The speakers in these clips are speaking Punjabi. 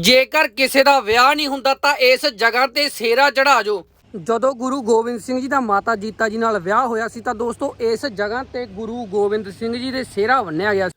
ਜੇਕਰ ਕਿਸੇ ਦਾ ਵਿਆਹ ਨਹੀਂ ਹੁੰਦਾ ਤਾਂ ਇਸ ਜਗ੍ਹਾ ਤੇ ਸੇਰਾ ਚੜਾ ਜੋ ਜਦੋਂ ਗੁਰੂ ਗੋਬਿੰਦ ਸਿੰਘ ਜੀ ਦਾ ਮਾਤਾ ਜੀਤਾ ਜੀ ਨਾਲ ਵਿਆਹ ਹੋਇਆ ਸੀ ਤਾਂ ਦੋਸਤੋ ਇਸ ਜਗ੍ਹਾ ਤੇ ਗੁਰੂ ਗੋਬਿੰਦ ਸਿੰਘ ਜੀ ਦੇ ਸੇਰਾ ਬੰਨਿਆ ਗਿਆ ਸੀ।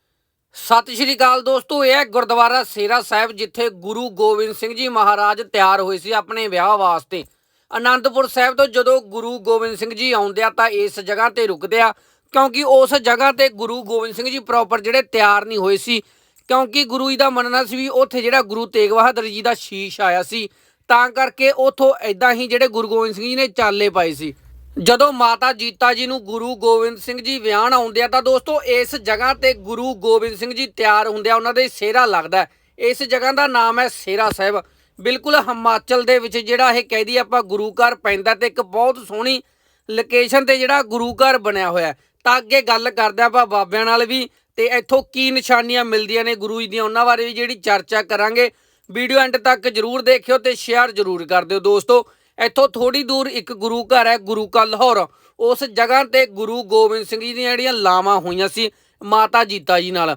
ਸਤਿ ਸ਼੍ਰੀ ਅਕਾਲ ਦੋਸਤੋ ਇਹ ਹੈ ਗੁਰਦੁਆਰਾ ਸੇਰਾ ਸਾਹਿਬ ਜਿੱਥੇ ਗੁਰੂ ਗੋਬਿੰਦ ਸਿੰਘ ਜੀ ਮਹਾਰਾਜ ਤਿਆਰ ਹੋਏ ਸੀ ਆਪਣੇ ਵਿਆਹ ਵਾਸਤੇ। ਆਨੰਦਪੁਰ ਸਾਹਿਬ ਤੋਂ ਜਦੋਂ ਗੁਰੂ ਗੋਬਿੰਦ ਸਿੰਘ ਜੀ ਆਉਂਦੇ ਆ ਤਾਂ ਇਸ ਜਗ੍ਹਾ ਤੇ ਰੁਕਦੇ ਆ ਕਿਉਂਕਿ ਉਸ ਜਗ੍ਹਾ ਤੇ ਗੁਰੂ ਗੋਬਿੰਦ ਸਿੰਘ ਜੀ ਪ੍ਰੋਪਰ ਜਿਹੜੇ ਤਿਆਰ ਨਹੀਂ ਹੋਏ ਸੀ। ਕਿਉਂਕਿ ਗੁਰੂ ਜੀ ਦਾ ਮੰਨਣਾ ਸੀ ਵੀ ਉੱਥੇ ਜਿਹੜਾ ਗੁਰੂ ਤੇਗ ਬਹਾਦਰ ਜੀ ਦਾ ਸ਼ੀਸ਼ ਆਇਆ ਸੀ, ਤਾਂ ਕਰਕੇ ਉਥੋਂ ਐਦਾਂ ਹੀ ਜਿਹੜੇ ਗੁਰੂ ਗੋਬਿੰਦ ਸਿੰਘ ਜੀ ਨੇ ਚਾਲੇ ਪਾਏ ਸੀ। ਜਦੋਂ ਮਾਤਾ ਜੀਤਾ ਜੀ ਨੂੰ ਗੁਰੂ ਗੋਬਿੰਦ ਸਿੰਘ ਜੀ ਵਿਆਹਣ ਆਉਂਦੇ ਆ ਤਾਂ ਦੋਸਤੋ ਇਸ ਜਗ੍ਹਾ ਤੇ ਗੁਰੂ ਗੋਬਿੰਦ ਸਿੰਘ ਜੀ ਤਿਆਰ ਹੁੰਦੇ ਆ, ਉਹਨਾਂ ਦੇ ਸੇਰਾ ਲੱਗਦਾ ਇਸ ਜਗ੍ਹਾ ਦਾ ਨਾਮ ਹੈ ਸੇਰਾ ਸਾਹਿਬ। ਬਿਲਕੁਲ ਹਿਮਾਚਲ ਦੇ ਵਿੱਚ ਜਿਹੜਾ ਇਹ ਕਹਿਦੀ ਆਪਾਂ ਗੁਰੂ ਘਰ ਪੈਂਦਾ ਤੇ ਇੱਕ ਬਹੁਤ ਸੋਹਣੀ ਲੋਕੇਸ਼ਨ ਤੇ ਜਿਹੜਾ ਗੁਰੂ ਘਰ ਬਣਿਆ ਹੋਇਆ ਤਾਂ ਅੱਗੇ ਗੱਲ ਕਰਦੇ ਆਪਾਂ ਬਾਬਿਆਂ ਨਾਲ ਵੀ। ਤੇ ਇੱਥੋਂ ਕੀ ਨਿਸ਼ਾਨੀਆਂ ਮਿਲਦੀਆਂ ਨੇ ਗੁਰੂ ਜੀ ਦੀਆਂ, ਉਹਨਾਂ ਬਾਰੇ ਵੀ ਜਿਹੜੀ ਚਰਚਾ ਕਰਾਂਗੇ। ਵੀਡੀਓ ਐਂਡ ਤੱਕ ਜਰੂਰ ਦੇਖਿਓ ਤੇ ਸ਼ੇਅਰ ਜਰੂਰ ਕਰ ਦਿਓ ਦੋਸਤੋ। ਇੱਥੋਂ ਥੋੜੀ ਦੂਰ ਇੱਕ ਗੁਰੂ ਘਰ ਹੈ, ਗੁਰੂ ਕਾ ਲਾਹੌਰ। ਉਸ ਜਗ੍ਹਾ ਤੇ ਗੁਰੂ ਗੋਬਿੰਦ ਸਿੰਘ ਜੀ ਦੀਆਂ ਜਿਹੜੀਆਂ ਲਾਵਾਂ ਹੋਈਆਂ ਸੀ, ਮਾਤਾ ਜੀਤਾ ਜੀ ਨਾਲ।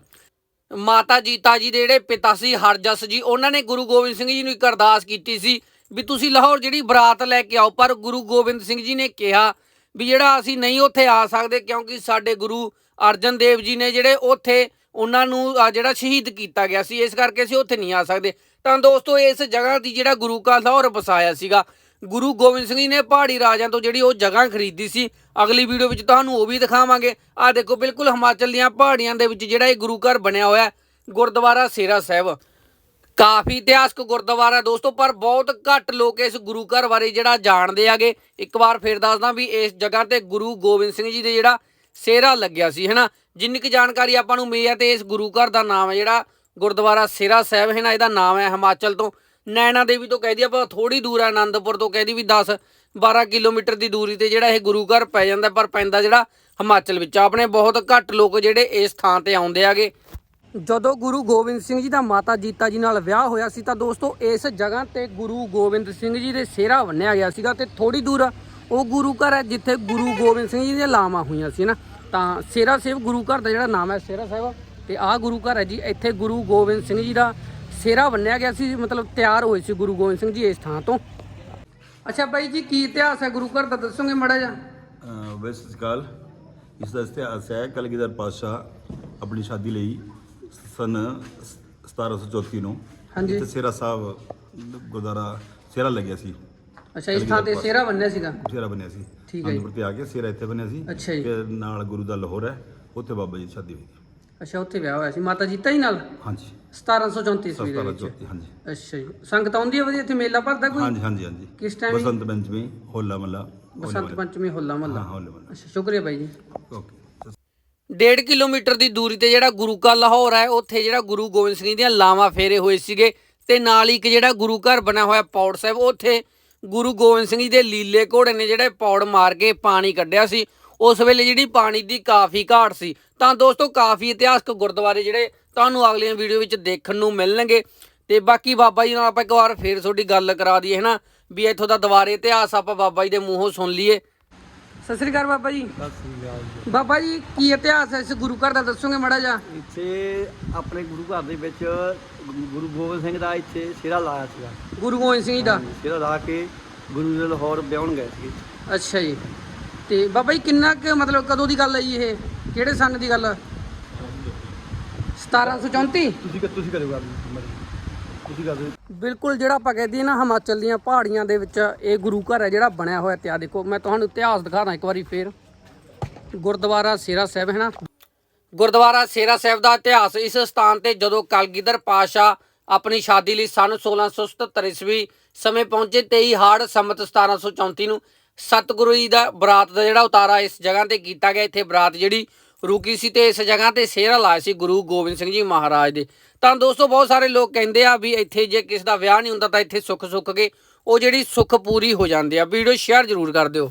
ਮਾਤਾ ਜੀਤਾ ਜੀ ਦੇ ਜਿਹੜੇ ਪਿਤਾ ਸੀ, ਹਰਜਸ ਜੀ, ਉਹਨਾਂ ਨੇ ਗੁਰੂ ਗੋਬਿੰਦ ਸਿੰਘ ਜੀ ਨੂੰ ਇੱਕ ਅਰਦਾਸ ਕੀਤੀ ਸੀ ਵੀ ਤੁਸੀਂ ਲਾਹੌਰ ਜਿਹੜੀ ਬਰਾਤ ਲੈ ਕੇ ਆਓ, ਪਰ ਗੁਰੂ ਗੋਬਿੰਦ ਸਿੰਘ ਜੀ ਨੇ ਕਿਹਾ ਵੀ ਜਿਹੜਾ ਅਸੀਂ ਨਹੀਂ ਉੱਥੇ ਆ ਸਕਦੇ ਕਿਉਂਕਿ ਸਾਡੇ ਗੁਰੂ ਅਰਜਨ ਦੇਵ ਜੀ ਨੇ ਜਿਹੜੇ ਉੱਥੇ ਉਹਨਾਂ ਨੂੰ ਜਿਹੜਾ ਸ਼ਹੀਦ ਕੀਤਾ ਗਿਆ ਸੀ, ਇਸ ਕਰਕੇ ਅਸੀਂ ਉੱਥੇ ਨਹੀਂ ਆ ਸਕਦੇ। ਤਾਂ ਦੋਸਤੋ, ਇਸ ਜਗ੍ਹਾ ਦੀ ਜਿਹੜਾ ਗੁਰੂ ਕਾ ਲਾਹੌਰ ਵਸਾਇਆ ਸੀਗਾ। ਗੁਰੂ ਗੋਬਿੰਦ ਸਿੰਘ ਜੀ ਨੇ ਪਹਾੜੀ ਰਾਜਿਆਂ ਤੋਂ ਜਿਹੜੀ ਉਹ ਜਗ੍ਹਾ ਖਰੀਦੀ ਸੀ। ਅਗਲੀ ਵੀਡੀਓ ਵਿੱਚ ਤੁਹਾਨੂੰ ਉਹ ਵੀ ਦਿਖਾਵਾਂਗੇ। ਆ ਦੇਖੋ, ਬਿਲਕੁਲ ਹਿਮਾਚਲ ਦੀਆਂ ਪਹਾੜੀਆਂ ਦੇ ਵਿੱਚ ਜਿਹੜਾ ਇਹ ਗੁਰੂ ਘਰ ਬਣਿਆ ਹੋਇਆ ਗੁਰਦੁਆਰਾ ਸੇਰਾ ਸਾਹਿਬ। ਕਾਫੀ ਇਤਿਹਾਸਕ ਗੁਰਦੁਆਰਾ ਹੈ ਦੋਸਤੋ, ਪਰ ਬਹੁਤ ਘੱਟ ਲੋਕ ਇਸ ਗੁਰੂ ਘਰ ਬਾਰੇ ਜਿਹੜਾ ਜਾਣਦੇ ਆਗੇ ਇੱਕ ਵਾਰ ਫੇਰ ਦੱਸਦਾ ਵੀ ਇਸ ਜਗ੍ਹਾ ਤੇ ਗੁਰੂ ਗੋਬਿੰਦ ਸਿੰਘ ਜੀ ਦੇ ਜਿਹੜਾ ਸੇਰਾ ਲੱਗਿਆ ਸੀ, ਹੈਨਾ? ਜਿੰਨੀ ਕੁ ਜਾਣਕਾਰੀ ਆਪਾਂ ਨੂੰ ਮਿਲੀ ਹੈ ਤੇ ਇਸ ਗੁਰੂ ਘਰ ਦਾ ਨਾਮ ਹੈ ਜਿਹੜਾ ਗੁਰਦੁਆਰਾ ਸੇਰਾ ਸਾਹਿਬ ਹੈ ਨਾ ਇਹਦਾ ਨਾਮ ਹੈ ਹਿਮਾਚਲ ਤੋਂ। ਨੈਣਾ ਦੇਵੀ ਤੋਂ ਕਹਿ ਦਈਏ ਆਪਾਂ ਥੋੜੀ ਦੂਰ ਹੈ ਆਨੰਦਪੁਰ ਤੋਂ ਕਹਿ ਦਈ ਵੀ 10 12 ਕਿਲੋਮੀਟਰ ਦੀ ਦੂਰੀ ਤੇ ਜਿਹੜਾ ਇਹ ਗੁਰੂ ਘਰ ਪੈ ਜਾਂਦਾ, ਪਰ ਪੈਂਦਾ ਜਿਹੜਾ ਹਿਮਾਚਲ ਵਿੱਚ। ਆਪਣੇ ਬਹੁਤ ਘੱਟ ਲੋਕ ਜਿਹੜੇ ਇਸ ਥਾਂ ਤੇ ਆਉਂਦੇ ਆਗੇ ਜਦੋਂ ਗੁਰੂ ਗੋਬਿੰਦ ਸਿੰਘ ਜੀ ਦਾ ਮਾਤਾ ਜੀਤਾ ਜੀ ਨਾਲ ਵਿਆਹ ਹੋਇਆ ਸੀ ਤਾਂ ਦੋਸਤੋ ਇਸ ਜਗ੍ਹਾ ਤੇ ਗੁਰੂ ਗੋਬਿੰਦ ਸਿੰਘ ਜੀ ਦੇ ਸਿਹਰਾ ਬੰਨਿਆ ਗਿਆ ਸੀਗਾ ਤੇ ਥੋੜੀ ਦੂਰ ਉਹ ਗੁਰੂ ਘਰ ਹੈ ਜਿੱਥੇ ਗੁਰੂ ਗੋਬਿੰਦ ਸਿੰਘ ਜੀ ਦੀਆਂ ਲਾਵਾਂ ਹੋਈਆਂ ਸੀ ਨਾ। ਤਾਂ ਸੇਰਾ ਸਾਹਿਬ ਗੁਰੂ ਘਰ ਦਾ ਜਿਹੜਾ ਨਾਮ ਹੈ ਸੇਰਾ ਸਾਹਿਬ, ਤੇ ਆਹ ਗੁਰੂ ਘਰ ਹੈ ਜੀ, ਇੱਥੇ ਗੁਰੂ ਗੋਬਿੰਦ ਸਿੰਘ ਜੀ ਦਾ ਸਿਹਰਾ ਬੰਨਿਆ ਗਿਆ ਸੀ, ਮਤਲਬ ਤਿਆਰ ਹੋਏ ਸੀ ਗੁਰੂ ਗੋਬਿੰਦ ਸਿੰਘ ਜੀ ਇਸ ਥਾਂ ਤੋਂ। ਅੱਛਾ ਬਾਈ ਜੀ, ਕੀ ਇਤਿਹਾਸ ਹੈ ਗੁਰੂ ਘਰ ਦਾ ਦੱਸੋਗੇ ਮੜਾ ਜਾ ਅਹ ਵੈਸੇ ਸਤਿ ਇਸ ਦਾ ਇਤਿਹਾਸ ਹੈ ਕਲਗੀਧਰ ਪਾਤਸ਼ਾਹ ਆਪਣੀ ਸ਼ਾਦੀ ਲਈ। ਸਨ 1734 ਨੂੰ। ਹਾਂਜੀ। ਇੱਥੇ ਸੇਰਾ ਸਾਹਿਬ ਗੁਰਦੁਆਰਾ ਸੇਰਾ ਲੱਗਿਆ ਸੀ। ਅੱਛਾ ਇਸ ਥਾਂ ਤੇ ਸੇਰਾ ਬੰਨਿਆ ਸੀਗਾ? ਸੇਰਾ ਬਣਿਆ ਸੀ। ਠੀਕ ਹੈ ਜੀ। ਅਨੰਦਪੁਰ ਤੇ ਆ ਕੇ ਸੇਰਾ ਇੱਥੇ ਬਣਿਆ ਸੀ। ਅੱਛਾ ਜੀ। ਤੇ ਨਾਲ ਗੁਰੂ ਦਾ ਲਾਹੌਰ ਹੈ। ਉੱਥੇ ਬਾਬਾ ਜੀ ਦੀ ਸ਼ਾਦੀ ਹੋਈ। ਅੱਛਾ ਉੱਥੇ ਵਿਆਹ ਹੋਇਆ ਸੀ। ਮਾਤਾ ਜੀਤਾ ਜੀ ਨਾਲ? ਹਾਂਜੀ। 1734 ਈਸਵੀ ਦੇ ਵਿੱਚ। 1734 ਹਾਂਜੀ। ਅੱਛਾ ਜੀ। ਸੰਗਤ ਆਉਂਦੀ ਹੈ ਵਧੀਆ ਇੱਥੇ? ਮੇਲਾ ਭਰਦਾ ਕੋਈ? ਹਾਂਜੀ ਹਾਂਜੀ ਹਾਂਜੀ। ਕਿਸ ਟਾਈਮ ਬਸੰਤ ਪੰਚਮੀ ਹੋਲਾ ਮਹੱਲਾ ਬਸੰਤ ਪੰਚਮੀ ਹੋਲਾ ਮਹੱਲਾ। ਹਾਂ ਹੋਲਾ ਮਹੱਲਾ। ਅੱਛਾ ਸ਼ੁਕਰੀਆ ਬਾਈ ਜੀ। ਓਕੇ। ਡੇਢ ਕਿਲੋਮੀਟਰ ਦੀ ਦੂਰੀ ਤੇ ਜਿਹੜਾ ਗੁਰੂ ਕਾ ਲਾਹੌਰ ਹੈ, ਉੱਥੇ ਜਿਹੜਾ ਗੁਰੂ ਗੋਬਿੰਦ ਸਿੰਘ ਜੀ ਦੀਆਂ ਲਾਵਾਂ ਫੇਰੇ ਹੋਏ ਸੀਗੇ ਤੇ ਨਾਲ ਹੀ ਇੱਕ ਜਿਹੜਾ ਗੁਰੂ ਘਰ ਬਣਿਆ ਹੋਇਆ ਪੌੜ ਸਾਹਿਬ, ਉੱਥੇ ਗੁਰੂ ਗੋਬਿੰਦ ਸਿੰਘ ਜੀ ਦੇ ਲੀਲੇ ਘੋੜੇ ਨੇ ਜਿਹੜੇ ਪੌੜ ਮਾਰ ਕੇ ਪਾਣੀ ਕੱਢਿਆ ਸੀ। ਉਸ ਵੇਲੇ ਜਿਹੜੀ ਪਾਣੀ ਦੀ ਕਾਫੀ ਘਾਟ ਸੀ। ਤਾਂ ਦੋਸਤੋ, ਕਾਫੀ ਇਤਿਹਾਸਕ ਗੁਰਦੁਆਰੇ ਜਿਹੜੇ ਤੁਹਾਨੂੰ ਅਗਲੀਆਂ ਵੀਡੀਓ ਵਿੱਚ ਦੇਖਣ ਨੂੰ ਮਿਲਣਗੇ। ਤੇ ਬਾਕੀ ਬਾਬਾ ਜੀ ਨਾਲ ਆਪਾਂ ਇੱਕ ਵਾਰ ਫੇਰ ਤੁਹਾਡੀ ਗੱਲ ਕਰਾ ਦਈਏ, ਹਨਾ? ਵੀ ਇੱਥੋਂ ਦਾ ਦੁਬਾਰੇ ਇਤਿਹਾਸ ਆਪਾਂ ਬਾਬਾ ਜੀ ਦੇ ਮੂੰਹੋਂ ਸੁਣ ਲਈਏ। ਸਤਿ ਸ੍ਰੀ ਅਕਾਲ ਬਾਬਾ ਜੀ। ਬਾਬਾ ਜੀ ਕੀ ਇਤਿਹਾਸ ਹੈ ਇਸ ਗੁਰੂ ਘਰ ਦਾ ਦੱਸੋਗੇ ਮੜਾ ਜਾ ਇੱਥੇ ਆਪਣੇ ਗੁਰੂ ਘਰ ਦੇ ਵਿੱਚ ਗੁਰੂ ਗੋਬਿੰਦ ਸਿੰਘ ਦਾ ਇੱਥੇ ਸਿਰਾ ਲਾਇਆ ਸੀਗਾ। ਗੁਰੂ ਗੋਬਿੰਦ ਸਿੰਘ ਜੀ ਦਾ? ਸਿਰਾ ਲਾ ਕੇ ਗੁਰੂ ਜੀ ਲਾਹੌਰ ਵਿਆਹਣ ਗਏ ਸੀ ਅੱਛਾ ਜੀ। ਤੇ ਬਾਬਾ ਜੀ ਕਿੰਨਾ ਕੁ ਮਤਲਬ ਕਦੋਂ ਦੀ ਗੱਲ ਹੈ ਜੀ ਇਹ? ਕਿਹੜੇ ਸੰਨ ਦੀ ਗੱਲ? ਆ? 1734 ਤੁਸੀਂ ਤੁਸੀਂ ਕਰੋਗਾ ਤੁਸੀਂ ਕਰ ਬਿਲਕੁਲ ਜਿਹੜਾ ਆਪਾਂ ਕਹਿੰਦੇ ਨਾ ਹਿਮਾਚਲ ਦੀਆਂ ਪਹਾੜੀਆਂ ਦੇ ਵਿੱਚ ਇਹ ਗੁਰੂ ਘਰ ਹੈ ਜਿਹੜਾ ਬਣਿਆ ਹੋਇਆ ਤੇ ਆ ਦੇਖੋ, ਮੈਂ ਤੁਹਾਨੂੰ ਇਤਿਹਾਸ ਦਿਖਾਦਾ ਇੱਕ ਵਾਰੀ ਫੇਰ। ਗੁਰਦੁਆਰਾ ਸੇਰਾ ਸਾਹਿਬ, ਹੈ ਨਾ? ਗੁਰਦੁਆਰਾ ਸੇਰਾ ਸਾਹਿਬ ਦਾ ਇਤਿਹਾਸ, ਇਸ ਸਥਾਨ ਤੇ ਜਦੋਂ ਕਲਗੀਧਰ ਪਾਸ਼ਾ ਆਪਣੀ ਸ਼ਾਦੀ ਲਈ ਸਨ 1677 ਈਸਵੀ ਸਮੇਂ ਪਹੁੰਚੇ 23 ਹਾੜ ਸੰਮਤ 1734 ਨੂੰ ਸਤਿਗੁਰੂ ਜੀ ਦਾ ਬਰਾਤ ਦਾ ਜਿਹੜਾ ਉਤਾਰਾ ਇਸ ਜਗ੍ਹਾ ਤੇ ਕੀਤਾ ਗਿਆ, ਇੱਥੇ ਬਰਾਤ ਜਿਹੜੀ ਰੁਕੀ ਸੀ ਤੇ ਇਸ ਜਗ੍ਹਾ ਤੇ ਸਿਹਰਾ ਲਾਇਆ ਸੀ ਗੁਰੂ ਗੋਬਿੰਦ ਸਿੰਘ ਜੀ ਮਹਾਰਾਜ ਦੇ। ਤਾਂ ਦੋਸਤੋ, ਬਹੁਤ ਸਾਰੇ ਲੋਕ ਕਹਿੰਦੇ ਆ ਵੀ ਇੱਥੇ ਜੇ ਕਿਸ ਦਾ ਵਿਆਹ ਨਹੀਂ ਹੁੰਦਾ ਤਾਂ ਇੱਥੇ ਸੁੱਖ ਸੁੱਖ ਕੇ ਉਹ ਜਿਹੜੀ ਸੁੱਖ ਪੂਰੀ ਹੋ ਜਾਂਦੀ ਆ। ਵੀਡੀਓ ਸ਼ੇਅਰ ਜ਼ਰੂਰ ਕਰ ਦਿਓ।